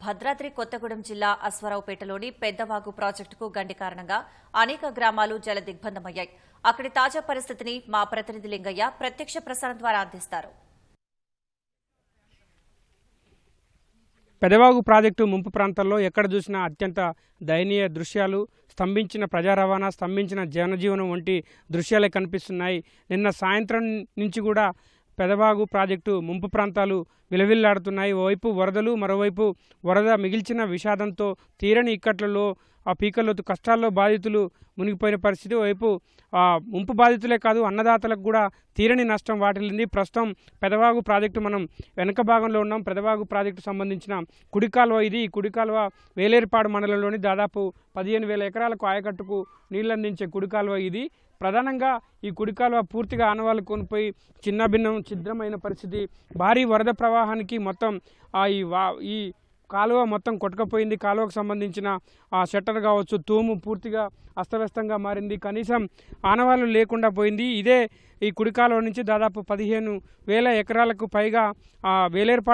భద్రాద్రి కొత్తగూడెం జిల్లా అశ్వారావుపేటలోని పెద్దవాగు ప్రాజెక్టుకు గండి కారణంగా అనేక గ్రామాలు జల దిగ్బంధమయ్యాయి అక్కడి తాజా పరిస్థితిని మా ప్రతినిధి లింగయ్య ప్రత్యక్ష ప్రసారం ద్వారా అందిస్తారు. పెదవాగు ప్రాజెక్టు ముంపు ప్రాంతాల్లో ఎక్కడ చూసినా అత్యంత దయనీయ దృశ్యాలు స్తంభించిన ప్రజా రవాణా స్తంభించిన జనజీవనం వంటి దృశ్యాలే కనిపిస్తున్నాయి. నిన్న సాయంత్రం నుంచి కూడా పెదవాగు ప్రాజెక్టు ముంపు ప్రాంతాలు విలవిల్లాడుతున్నాయి. ఓవైపు వరదలు మరోవైపు వరద మిగిల్చిన విషాదంతో తీరని ఇక్కట్లలో ఆ పీకల్లోతు కష్టాల్లో బాధితులు మునిగిపోయిన పరిస్థితి. వైపు ఆ, ముంపు బాధితులే కాదు అన్నదాతలకు కూడా తీరని నష్టం వాటిల్లింది. ప్రస్తుతం పెదవాగు ప్రాజెక్టు మనం వెనక భాగంలో ఉన్నాం. పెదవాగు ప్రాజెక్టు సంబంధించిన కుడి కాలువ ఇది. ఈ కుడి కాలువ వేలేరుపాడు మండలంలోని దాదాపు పదిహేను వేల ఎకరాలకు ఆయకట్టుకు నీళ్ళు అందించే కుడి కాలువ ఇది. ప్రధానంగా ఈ కుడి కాలువ పూర్తిగా ఆనవాళ్ళు కోల్పోయి చిన్న భిన్నం ఛిద్రమైన పరిస్థితి. భారీ వరద ప్రవాహానికి మొత్తం ఆ ఈ వా ఈ కాలువ మొత్తం కొట్టుకపోయింది. కాలువకు సంబంధించిన ఆ షట్టర్ కావచ్చు తూము పూర్తిగా అస్తవ్యస్తంగా మారింది. కనీసం ఆనవాళ్ళు లేకుండా పోయింది. ఇదే ఈ కుడికాలువ నుంచి దాదాపు పదిహేను వేల ఎకరాలకు పైగా ఆ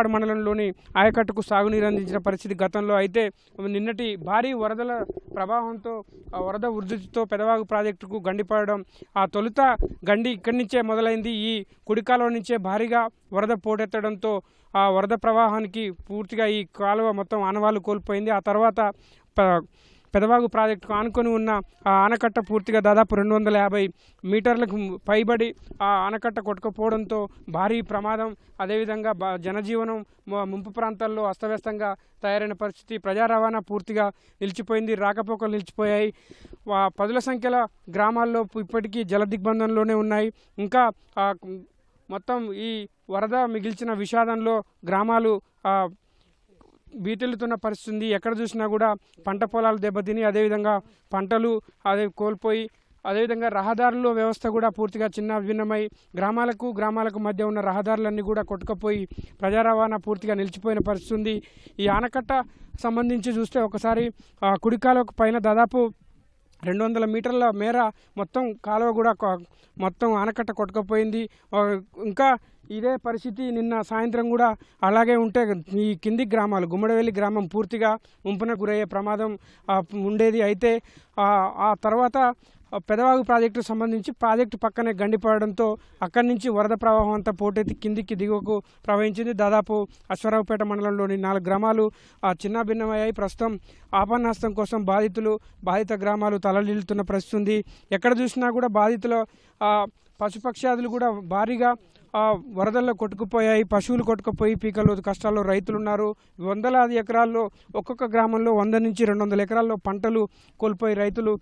మండలంలోని ఆయకట్టుకు సాగునీరు అందించిన పరిస్థితి గతంలో అయితే నిన్నటి భారీ వరదల ప్రభావంతో వరద ఉధృతితో పెదవాగు ప్రాజెక్టుకు గండిపడడం ఆ తొలుత గండి ఇక్కడి నుంచే మొదలైంది. ఈ కుడికాలువ నుంచే భారీగా వరద పోటెత్తడంతో ఆ వరద ప్రవాహానికి పూర్తిగా ఈ కాలువ మొత్తం ఆనవాలు కోల్పోయింది. ఆ తర్వాత ప- పెదవాగు ప్రాజెక్టుకు ఆనుకొని ఉన్న ఆ ఆనకట్ట పూర్తిగా దాదాపు రెండు వందల యాభై మీటర్లకు పైబడి ఆ ఆనకట్ట కొట్టుకుపోవడంతో భారీ ప్రమాదం అదేవిధంగా బ- జనజీవనం ముంపు ప్రాంతాల్లో అస్తవ్యస్తంగా తయారైన పరిస్థితి ప్రజా రవాణా పూర్తిగా నిలిచిపోయింది రాకపోకలు నిలిచిపోయాయి. వా- పదుల సంఖ్యల గ్రామాల్లో ఇప్పటికీ జల దిగ్బంధంలోనే ఉన్నాయి. ఇంకా మొత్తం ఈ వరద మిగిల్చిన విషాదంలో గ్రామాలు ఆ, పరిస్థితి ఉంది ఎక్కడ చూసినా కూడా పంట పొలాలు దెబ్బతిని అదేవిధంగా పంటలు అదే కోల్పోయి అదేవిధంగా రహదారుల వ్యవస్థ కూడా పూర్తిగా చిన్న భిన్నమై గ్రామాలకు గ్రామాలకు మధ్య ఉన్న రహదారులన్నీ కూడా కొట్టుకుపోయి ప్రజా రవాణా పూర్తిగా నిలిచిపోయిన పరిస్థితి ఉంది ఈ ఆనకట్ట సంబంధించి చూస్తే ఒకసారి కుడికాలకు పైన దాదాపు రెండు వందల మీటర్ల మేర మొత్తం కాలువ కూడా మొత్తం ఆనకట్ట కొట్టుకుపోయింది. ఇంకా ఇదే పరిస్థితి నిన్న సాయంత్రం కూడా అలాగే ఉంటే ఈ కింది గ్రామాలు గుమ్మడవెల్లి గ్రామం పూర్తిగా ఉంపున గురయ్యే ప్రమాదం ఉండేది అయితే ఆ, తర్వాత పెదవాగు ప్రాజెక్టు సంబంధించి ప్రాజెక్టు పక్కనే గండిపడడంతో అక్కడి నుంచి వరద ప్రవాహం అంతా పోటెత్తి కిందికి దిగువకు ప్రవహించింది. దాదాపు అశ్వరావుపేట మండలంలోని నాలుగు గ్రామాలు ఆ, చిన్నాభిన్నమయ్యాయి. ప్రస్తుతం ఆపన్నాస్తం కోసం బాధితులు బాధిత గ్రామాలు తలలిల్లుతున్న పరిస్థితి ఉంది. ఎక్కడ చూసినా కూడా బాధితుల పశుపక్ష్యాదులు కూడా భారీగా వరదల్లో కొట్టుకుపోయాయి పశువులు కొట్టుకుపోయి పీకలు కష్టాల్లో రైతులు ఉన్నారు వందలాది ఎకరాల్లో ఒక్కొక్క గ్రామంలో వంద నుంచి రెండు వందల ఎకరాల్లో పంటలు కోల్పోయి రైతులు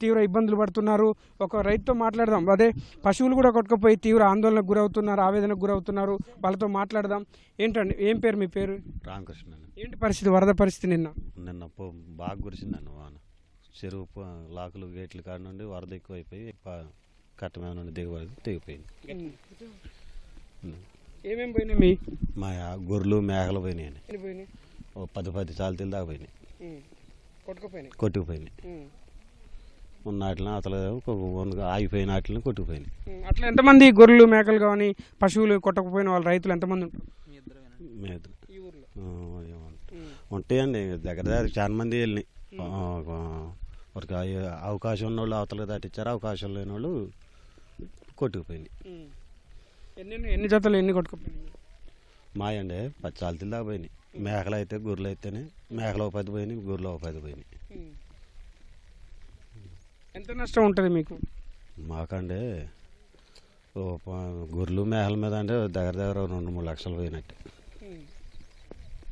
తీవ్ర ఇబ్బందులు పడుతున్నారు. ఒక రైతుతో మాట్లాడదాం. అదే పశువులు కూడా కొట్టుకుపోయి తీవ్ర ఆందోళనకు గురవుతున్నారు ఆవేదనకు గురవుతున్నారు. వాళ్ళతో మాట్లాడదాం. ఏంటండి ఏం పేరు మీ పేరు? రామకృష్ణ ఏంటి పరిస్థితి? వరద పరిస్థితి నిన్న? నిన్న బాగా కురిసిందండి వాన. చెరువు లాకులు గేట్లు కాడ నుండి వరద ఎక్కువైపోయి ప- కట్ట మీద నుండి దిగుబడి తెగిపోయింది. ఏమేమి పోయినాయి మీ? మా గొర్రెలు మేకలు పోయినాయి ఓ పది పది చాలతీలు దాకా పోయినాయి. కొట్టుకుపోయినాయి? కొట్టుకుపోయినాయి. ఉన్న వాటిని ఒక వంద ఆగిపోయిన వాటిని కొట్టుకుపోయినాయి. అట్లా ఎంతమంది గొర్రెలు మేకలు కానీ పశువులు కొట్టకపోయిన వాళ్ళ రైతులు ఎంతమంది ఉంటారు? మీద ఈ ఊర్లో? ఉంటాయండి దగ్గర దగ్గర చాలా మంది వెళ్ళినాయి. అయ్యే- అవకాశం ఉన్న వాళ్ళు అవతల దాటిచ్చారు అవకాశం లేని వాళ్ళు కొట్టుకుపోయినాయి ఎన్ని ఎన్ని జతలు ఎన్ని కొట్టుకుపోయినాయి? మాయండి పది చాలతీలు దాకా పోయినాయి. మేకలు అయితే గొర్రెలు అయితేనే మేకలు ఒక పది పోయినాయి గొర్రెలు ఒక పది పోయినాయి ఎంత నష్టం ఉంటుంది మీకు? మాకండి ఓ ప- గొర్రెలు మేకల మీద అంటే దగ్గర దగ్గర ఓ రెండు మూడు లక్షలు పోయినట్టు.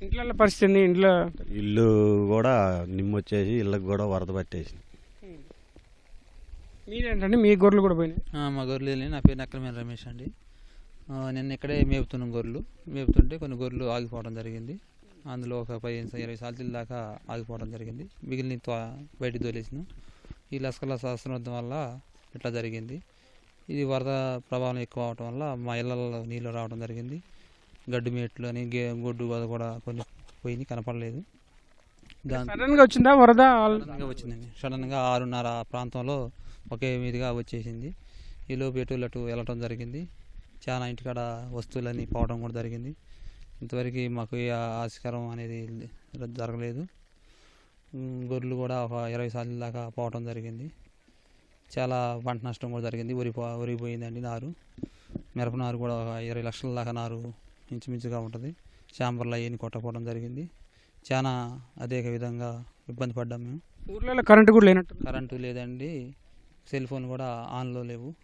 ఇంట్లో పరిస్థితి ఏంది? ఇంట్లో ఇల్లు కూడా నిమ్మొచ్చేసి ఇళ్ళకి కూడా వరద పట్టేసి మీరేంటండి? మీ గొర్రెలు కూడా పోయినాయి? మా గొర్రెలు వెళ్ళి నా పేరు నక్కలమైన రమేష్ అండి. ఆ, నిన్న ఇక్కడే మేపుతున్నాం గొర్రెలు. మేపుతుంటే కొన్ని గొర్రెలు ఆగిపోవడం జరిగింది. అందులో ఒక పదిహేను ఇరవై సార్లు దాకా ఆగిపోవడం జరిగింది. మిగిలిన బయటికి తోలేసినాం. ఈ లస్కల సహస్రం వల్ల ఇట్లా జరిగింది. ఇది వరద ప్రభావం ఎక్కువ అవటం వల్ల మా ఇళ్ళలో నీళ్ళు రావడం జరిగింది. గడ్డి మేట్లు అని గే గొడ్డు అది కూడా కొన్ని పోయి కనపడలేదు. దాని సడన్గా వచ్చిందా వరద? సడన్గా వచ్చిందండి. సడన్గా ఆరున్నర ప్రాంతంలో ఒకే మీదుగా వచ్చేసింది. ఈలోపు ఎటు అటు వెళ్ళటం జరిగింది. చాలా ఇంటికాడ వస్తువులన్నీ పోవడం కూడా జరిగింది. ఇంతవరకు మాకు ఏ ఆస్కారం అనేది జరగలేదు. గొర్రెలు కూడా ఒక ఇరవై సార్లు దాకా పోవటం జరిగింది. చాలా పంట నష్టం కూడా జరిగింది. వరి పో- వరి పోయిందండి నారు. మిరప నారు కూడా ఒక ఇరవై లక్షల దాకా నారు ఇంచుమించుగా ఉంటుంది. చాంబర్లు అవన్నీ కొట్టకపోవడం జరిగింది. చాలా అదే విధంగా ఇబ్బంది పడ్డాం మేము. ఊర్లలో కరెంటు కూడా లేనట్టు కరెంటు లేదండి. సెల్ ఫోన్ కూడా ఆన్లో లేవు.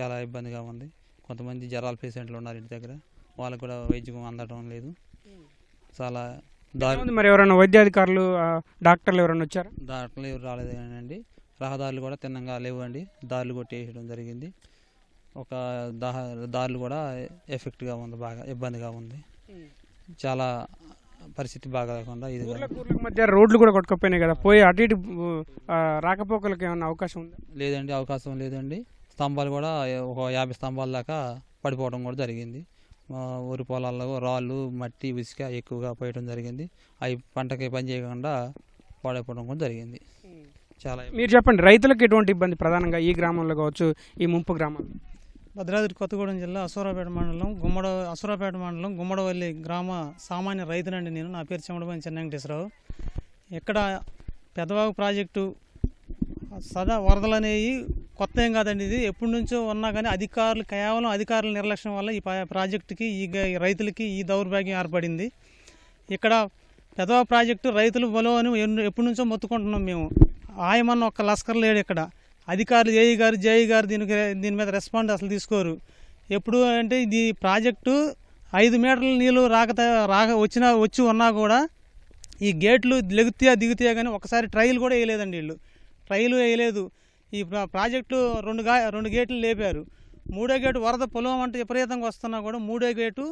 చాలా ఇబ్బందిగా ఉంది. కొంతమంది జ్వరాల పేషెంట్లు ఉన్నారు ఇంటి దగ్గర. వాళ్ళకు కూడా వైద్యం అందడం లేదు. చాలా దారి మరి ఎవరైనా వైద్యాధికారులు డాక్టర్లు ఎవరైనా వచ్చారా? దాంట్లో ఎవరు రాలేదండి. రహదారులు కూడా తిన్నంగా లేవండి. దారులు కొట్టేయడం జరిగింది. ఒక దాహ దారులు కూడా ఎఫెక్ట్గా ఉంది బాగా ఇబ్బందిగా ఉంది. చాలా పరిస్థితి బాగా లేకుండా ఇది ఊర్లకు మధ్య రోడ్లు కూడా కొట్టుకపోయినాయి కదా. పోయి అటు ఇటు రాకపోకలకు ఏమైనా అవకాశం ఉందా? లేదండి అవకాశం లేదండి. స్తంభాలు కూడా ఒక యాభై స్తంభాల దాకా పడిపోవడం కూడా జరిగింది. వరి పొలాల్లో రాళ్ళు మట్టి ఇసుక ఎక్కువగా పోయడం జరిగింది. అవి పంటకి పని చేయకుండా పాడైపోవడం కూడా జరిగింది. చాలా మీరు చెప్పండి రైతులకు ఎటువంటి ఇబ్బంది ప్రధానంగా ఈ గ్రామంలో కావచ్చు ఈ ముంపు గ్రామాల్లో? భద్రాద్రి కొత్తగూడెం జిల్లా అసూరాపేట మండలం గుమ్మడ అసూరాపేట మండలం గుమ్మడవల్లి గ్రామ సామాన్య రైతునండి నేను. నా పేరు చెమడపల్లి చెన్న వెంకటేశ్వరరావు. ఇక్కడ పెదవాగు ప్రాజెక్టు సదా వరదలు అనేవి కొత్త ఏం కాదండి ఇది. ఎప్పటి నుంచో ఉన్నా కానీ అధికారులు కేవలం అధికారుల నిర్లక్ష్యం వల్ల ఈ ప్రాజెక్టుకి ఈ రైతులకి ఈ దౌర్భాగ్యం ఏర్పడింది. ఇక్కడ పెదవ ప్రాజెక్టు రైతులు బలో అని ఎప్పటి నుంచో మొత్తుకుంటున్నాం మేము. ఆయమన్న ఒక్క లస్కర్ లేడు ఇక్కడ. అధికారులు ఏఈ గారు జేఈ గారు దీనికి దీని మీద రెస్పాండ్ అసలు తీసుకోరు. ఎప్పుడు అంటే ఇది ప్రాజెక్టు ఐదు మీటర్ల నీళ్ళు రాక రాక వచ్చినా వచ్చి ఉన్నా కూడా ఈ గేట్లు లెగుతాయా దిగుతాయా కానీ ఒకసారి ట్రయల్ కూడా వేయలేదండి వీళ్ళు. ట్రయల్ వేయలేదు. ఈ ప్రాజెక్టు రెండు గా రెండు గేట్లు లేపారు. మూడో గేటు వరద పొలం అంటే విపరీతంగా వస్తున్నా కూడా మూడో గేటు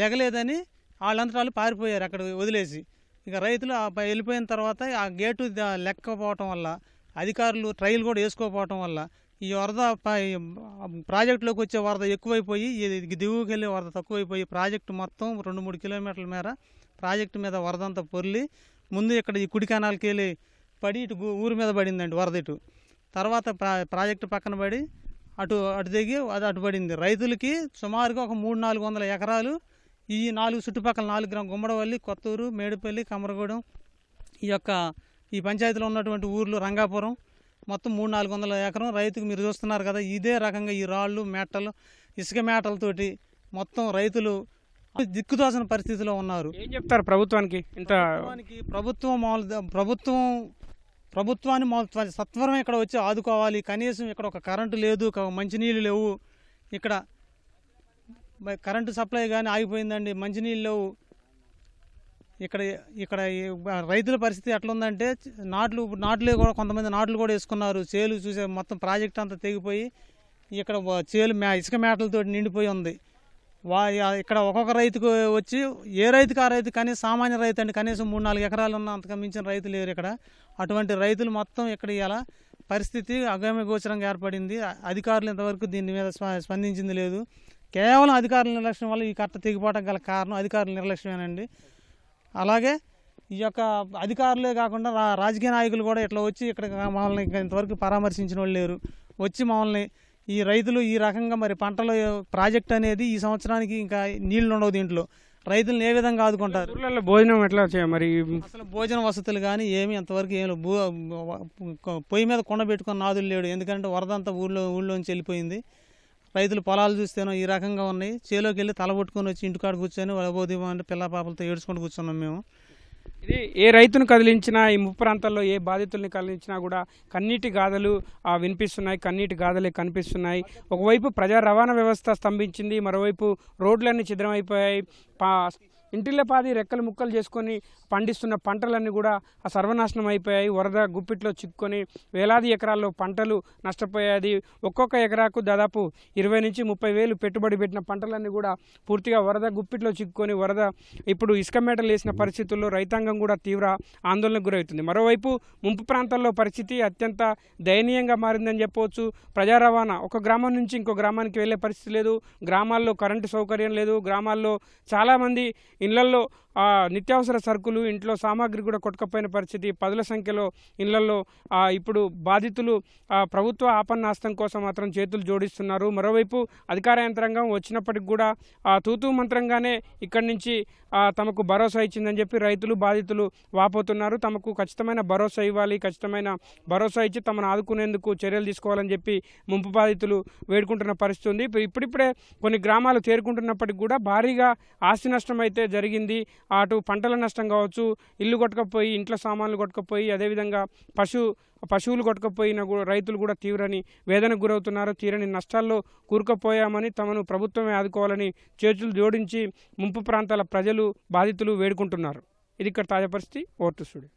లెగలేదని వాళ్ళంతరాలు వాళ్ళు పారిపోయారు అక్కడ వదిలేసి. ఇక రైతులు ఆ వెళ్ళిపోయిన తర్వాత ఆ గేటు లెక్కపోవటం వల్ల అధికారులు ట్రయల్ కూడా వేసుకోకపోవటం వల్ల ఈ వరద ఈ ప్రాజెక్టులోకి వచ్చే వరద ఎక్కువైపోయి దిగువకి వెళ్ళే వరద తక్కువైపోయి ప్రాజెక్టు మొత్తం రెండు మూడు కిలోమీటర్ల మేర ప్రాజెక్టు మీద వరద అంతా పొర్లి ముందు ఇక్కడ ఈ కుడి కెనాల్కి వెళ్ళి పడి ఇటు ఊరి మీద పడిందండి వరద ఇటు. తర్వాత ప్రా ప్రాజెక్టు పక్కన పడి అటు అటు దిగి అది అటు పడింది. రైతులకి సుమారుగా ఒక మూడు నాలుగు వందల ఎకరాలు ఈ నాలుగు చుట్టుపక్కల నాలుగు గ్రామ గుమ్మడవల్లి కొత్తూరు మేడిపల్లి కమరగూడెం ఈ యొక్క ఈ పంచాయతీలో ఉన్నటువంటి ఊర్లు రంగాపురం మొత్తం మూడు నాలుగు వందల ఎకరం. రైతుకు మీరు చూస్తున్నారు కదా ఇదే రకంగా ఈ రాళ్ళు మేటలు ఇసుక మేటలతోటి మొత్తం రైతులు దిక్కుతోసిన పరిస్థితిలో ఉన్నారు. ఏం చెప్తారు ప్రభుత్వానికి ఇంత ప్రభుత్వం మామూలు ప్రభుత్వం ప్రభుత్వాన్ని మామూలు సత్వరం ఇక్కడ వచ్చి ఆదుకోవాలి. కనీసం ఇక్కడ ఒక కరెంటు లేదు మంచినీళ్ళు లేవు. ఇక్కడ కరెంటు సప్లై కానీ ఆగిపోయిందండి మంచినీళ్ళు లేవు. ఇక్కడ ఇక్కడ ఈ రైతుల పరిస్థితి ఎట్లుందంటే నాట్లు నాట్లు కూడా కొంతమంది నాట్లు కూడా వేసుకున్నారు. చేలు చూసే మొత్తం ప్రాజెక్ట్ అంతా తెగిపోయి ఇక్కడ చేలు మే ఇసుక మేటలతో నిండిపోయి ఉంది. వా ఇక్కడ ఒక్కొక్క రైతుకు వచ్చి ఏ రైతుకు ఆ రైతు కనీసం సామాన్య రైతు అండి కనీసం మూడు నాలుగు ఎకరాలు ఉన్న అంతకు మించిన రైతు లేరు ఇక్కడ. అటువంటి రైతులు మొత్తం ఇక్కడ ఇలా పరిస్థితి అగమ్య గోచరంగా ఏర్పడింది అధికారులు ఇంతవరకు దీని మీద స్ప- స్పందించింది లేదు. కేవలం అధికారుల నిర్లక్ష్యం వల్ల ఈ కట్ట తెగిపోవడం గల కారణం అధికారుల నిర్లక్ష్యమేనండి. అలాగే ఈ యొక్క అధికారులే కాకుండా రా రాజకీయ నాయకులు కూడా ఇట్లా వచ్చి ఇక్కడ మమ్మల్ని ఇంకా ఇంతవరకు పరామర్శించిన వాళ్ళు లేరు. వచ్చి మమ్మల్ని ఈ రైతులు ఈ రకంగా మరి పంటల ప్రాజెక్ట్ అనేది ఈ సంవత్సరానికి ఇంకా నీళ్ళు ఉండవు దీంట్లో. రైతులను ఏ విధంగా ఆదుకుంటారు? భోజనం ఎట్లా మరి అసలు భోజన వసతులు కానీ ఏమి అంతవరకు ఏమి. భూ పొయ్యి మీద కొండ పెట్టుకున్న నాదులు లేడు. ఎందుకంటే వరద అంతా ఊళ్ళో ఊళ్ళోంచి వెళ్ళిపోయింది. రైతులు పొలాలు చూస్తేనో ఈ రకంగా ఉన్నాయి. చేలోకి వెళ్ళి తల పట్టుకొని వచ్చి ఇంటికాడ కూర్చొని వడబోదేమో అంటే పిల్ల పాపలతో ఏడ్చుకొని కూర్చున్నాం మేము. ఇది ఏ రైతును కదిలించినా ఈ ముప్పు ప్రాంతాల్లో ఏ బాధితుల్ని కదిలించినా కూడా కన్నీటి గాథలు వినిపిస్తున్నాయి. కన్నీటి గాథలే కనిపిస్తున్నాయి. ఒకవైపు ప్రజా రవాణా వ్యవస్థ స్తంభించింది మరోవైపు రోడ్లన్నీ ఛిద్రమైపోయాయి. ఇంటిల్లపాది పాది రెక్కలు ముక్కలు చేసుకొని పండిస్తున్న పంటలన్నీ కూడా ఆ సర్వనాశనం అయిపోయాయి. వరద గుప్పిట్లో చిక్కుకొని వేలాది ఎకరాల్లో పంటలు నష్టపోయాయి. ఒక్కొక్క ఎకరాకు దాదాపు ఇరవై నుంచి ముప్పై వేలు పెట్టుబడి పెట్టిన పంటలన్నీ కూడా పూర్తిగా వరద గుప్పిట్లో చిక్కుకొని వరద ఇప్పుడు ఇసుక మేటలు వేసిన పరిస్థితుల్లో రైతాంగం కూడా తీవ్ర ఆందోళనకు గురవుతుంది. మరోవైపు ముంపు ప్రాంతాల్లో పరిస్థితి అత్యంత దయనీయంగా మారిందని చెప్పవచ్చు. ప్రజా రవాణా ఒక గ్రామం నుంచి ఇంకో గ్రామానికి వెళ్ళే పరిస్థితి లేదు. గ్రామాల్లో కరెంటు సౌకర్యం లేదు. గ్రామాల్లో చాలామంది ఇళ్ళల్లో ఆ, నిత్యావసర సరుకులు ఇంట్లో సామాగ్రి కూడా కొట్టుకపోయిన పరిస్థితి పదుల సంఖ్యలో ఇళ్ళలో ఇప్పుడు బాధితులు ప్రభుత్వ ఆపన్నాస్తం కోసం మాత్రం చేతులు జోడిస్తున్నారు. మరోవైపు అధికార యంత్రాంగం వచ్చినప్పటికి కూడా ఆ, తూతూ మంత్రంగానే ఇక్కడి నుంచి తమకు భరోసా ఇచ్చిందని చెప్పి రైతులు బాధితులు వాపోతున్నారు. తమకు ఖచ్చితమైన భరోసా ఇవ్వాలి ఖచ్చితమైన భరోసా ఇచ్చి తమను ఆదుకునేందుకు చర్యలు తీసుకోవాలని చెప్పి ముంపు బాధితులు వేడుకుంటున్న పరిస్థితి ఉంది. ఇప్పుడు ఇప్పుడిప్పుడే కొన్ని గ్రామాలు తేరుకుంటున్నప్పటికి కూడా భారీగా ఆస్తి నష్టం అయితే జరిగింది. అటు పంటల నష్టం కావచ్చు ఇల్లు కొట్టకపోయి ఇంట్లో సామాన్లు కొట్టకపోయి అదేవిధంగా పశు పశువులు కొట్టుకపోయిన కూడా రైతులు కూడా తీవ్రని వేదనకు గురవుతున్నారు తీరని నష్టాల్లో కూరుకుపోయామని తమను ప్రభుత్వమే ఆదుకోవాలని చేతులు జోడించి ముంపు ప్రాంతాల ప్రజలు బాధితులు వేడుకుంటున్నారు. ఇది ఇక్కడ తాజా పరిస్థితి. Vote studio